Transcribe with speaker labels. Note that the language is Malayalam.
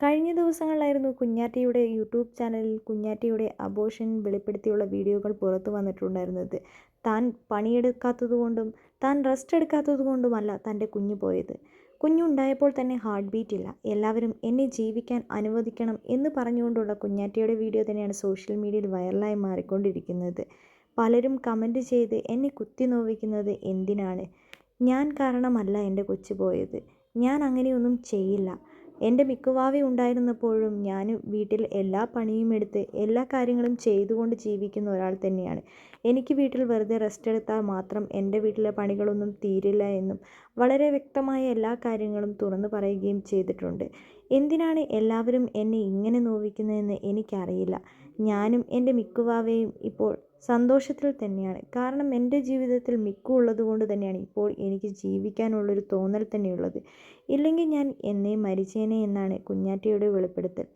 Speaker 1: കഴിഞ്ഞ ദിവസങ്ങളിലായിരുന്നു കുഞ്ഞാറ്റിയുടെ യൂട്യൂബ് ചാനലിൽ കുഞ്ഞാറ്റിയുടെ അബോഷൻ വെളിപ്പെടുത്തിയുള്ള വീഡിയോകൾ പുറത്തു വന്നിട്ടുണ്ടായിരുന്നത്. താൻ പണിയെടുക്കാത്തതുകൊണ്ടും താൻ റെസ്റ്റ് എടുക്കാത്തതുകൊണ്ടുമല്ല തന്റെ കുഞ്ഞു പോയത്. കുഞ്ഞുണ്ടായപ്പോൾ തന്നെ ഹാർട്ട് ബീറ്റ് ഇല്ല. എല്ലാവരും എന്നെ ജീവിക്കാൻ അനുവദിക്കണം എന്ന് പറഞ്ഞുകൊണ്ടുള്ള കുഞ്ഞാറ്റിയുടെ വീഡിയോ തന്നെയാണ് സോഷ്യൽ മീഡിയയിൽ വൈറലായി മാറിക്കൊണ്ടിരിക്കുന്നത്. പലരും കമന്റ് ചെയ്ത് എന്നെ കുത്തി നോവിക്കുന്നത് എന്തിനാണ്? ഞാൻ കാരണമല്ല എന്റെ കൊച്ചു പോയത്. ഞാൻ അങ്ങനെയൊന്നും ചെയ്യില്ല. എന്റെ മിക്കവാവി ഉണ്ടായിരുന്നപ്പോഴും ഞാൻ വീട്ടിൽ എല്ലാ പണിയും എടുത്ത് എല്ലാ കാര്യങ്ങളും ചെയ്തുകൊണ്ട് ജീവിക്കുന്ന ഒരാൾ തന്നെയാണ്. എനിക്ക് വീട്ടിൽ വെറുതെ റെസ്റ്റ് എടുത്താൽ മാത്രം എന്റെ വീട്ടിലെ പണികളൊന്നും തീരില്ല എന്നും വളരെ വ്യക്തമായ എല്ലാ കാര്യങ്ങളും തുറന്നു പറയുകയും ചെയ്തിട്ടുണ്ട്. എന്തിനാണ് എല്ലാവരും എന്നെ ഇങ്ങനെ നോവിക്കുന്നതെന്ന് എനിക്കറിയില്ല. ഞാനും എന്റെ മിക്കുവാവയും ഇപ്പോൾ സന്തോഷത്തിൽ തന്നെയാണ്. കാരണം എന്റെ ജീവിതത്തിൽ മിക്കു ഉള്ളത് കൊണ്ട് തന്നെയാണ് ഇപ്പോൾ എനിക്ക് ജീവിക്കാനുള്ളൊരു തോന്നൽ തന്നെയുള്ളത്. ഇല്ലെങ്കിൽ ഞാൻ എന്നേ മരിച്ചേനെ എന്നാണ് കുഞ്ഞാറ്റയുടെ വെളിപ്പെടുത്തൽ.